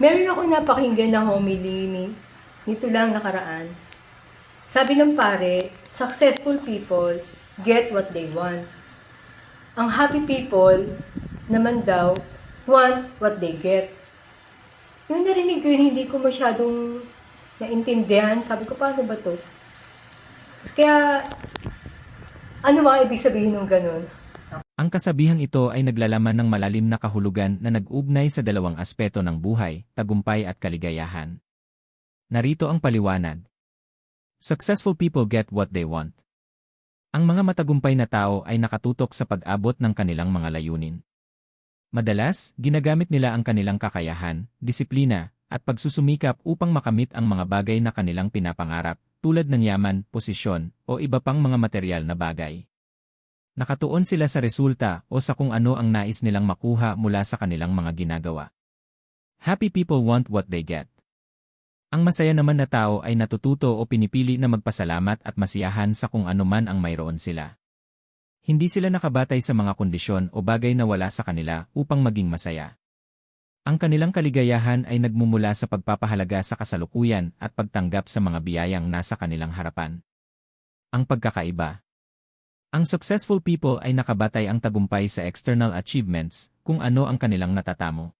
Meron ako napakinggan na homily ni nito lang nakaraan. Sabi ng pare, successful people get what they want. Ang happy people naman daw want what they get. Yung narinig ko yun, hindi ko masyadong naintindihan. Sabi ko, paano ba to? Kaya, ano mga ibig sabihin ng ganun? Ang kasabihang ito ay naglalaman ng malalim na kahulugan na nag-ugnay sa dalawang aspeto ng buhay, tagumpay at kaligayahan. Narito ang paliwanag. Successful people get what they want. Ang mga matagumpay na tao ay nakatutok sa pag-abot ng kanilang mga layunin. Madalas, ginagamit nila ang kanilang kakayahan, disiplina, at pagsusumikap upang makamit ang mga bagay na kanilang pinapangarap, tulad ng yaman, posisyon, o iba pang mga material na bagay. Nakatuon sila sa resulta o sa kung ano ang nais nilang makuha mula sa kanilang mga ginagawa. Happy people want what they get. Ang masaya naman na tao ay natututo o pinipili na magpasalamat at masiyahan sa kung ano man ang mayroon sila. Hindi sila nakabatay sa mga kondisyon o bagay na wala sa kanila upang maging masaya. Ang kanilang kaligayahan ay nagmumula sa pagpapahalaga sa kasalukuyan at pagtanggap sa mga biyayang nasa kanilang harapan. Ang pagkakaiba ang successful people ay nakabatay ang tagumpay sa external achievements, kung ano ang kanilang natatamo.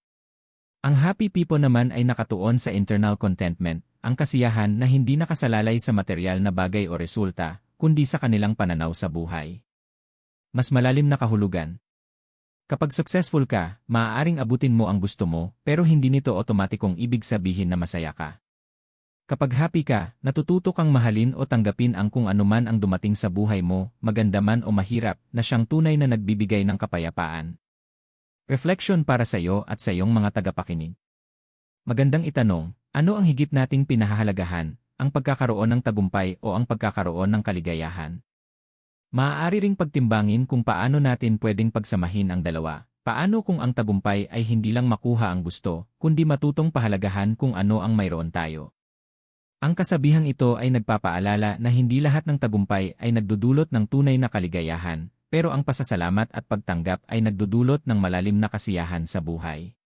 Ang happy people naman ay nakatuon sa internal contentment, ang kasiyahan na hindi nakasalalay sa material na bagay o resulta, kundi sa kanilang pananaw sa buhay. Mas malalim na kahulugan. Kapag successful ka, maaaring abutin mo ang gusto mo, pero hindi nito otomatikong ibig sabihin na masaya ka. Kapag happy ka, natututo kang mahalin o tanggapin ang kung anuman ang dumating sa buhay mo, maganda man o mahirap, na siyang tunay na nagbibigay ng kapayapaan. Reflection para sa iyo at sa iyong mga tagapakinig. Magandang itanong, ano ang higit nating pinahahalagahan, ang pagkakaroon ng tagumpay o ang pagkakaroon ng kaligayahan? Maaari ring pagtimbangin kung paano natin pwedeng pagsamahin ang dalawa. Paano kung ang tagumpay ay hindi lang makuha ang gusto, kundi matutong pahalagahan kung ano ang mayroon tayo? Ang kasabihang ito ay nagpapaalala na hindi lahat ng tagumpay ay nagdudulot ng tunay na kaligayahan, pero ang pasasalamat at pagtanggap ay nagdudulot ng malalim na kasiyahan sa buhay.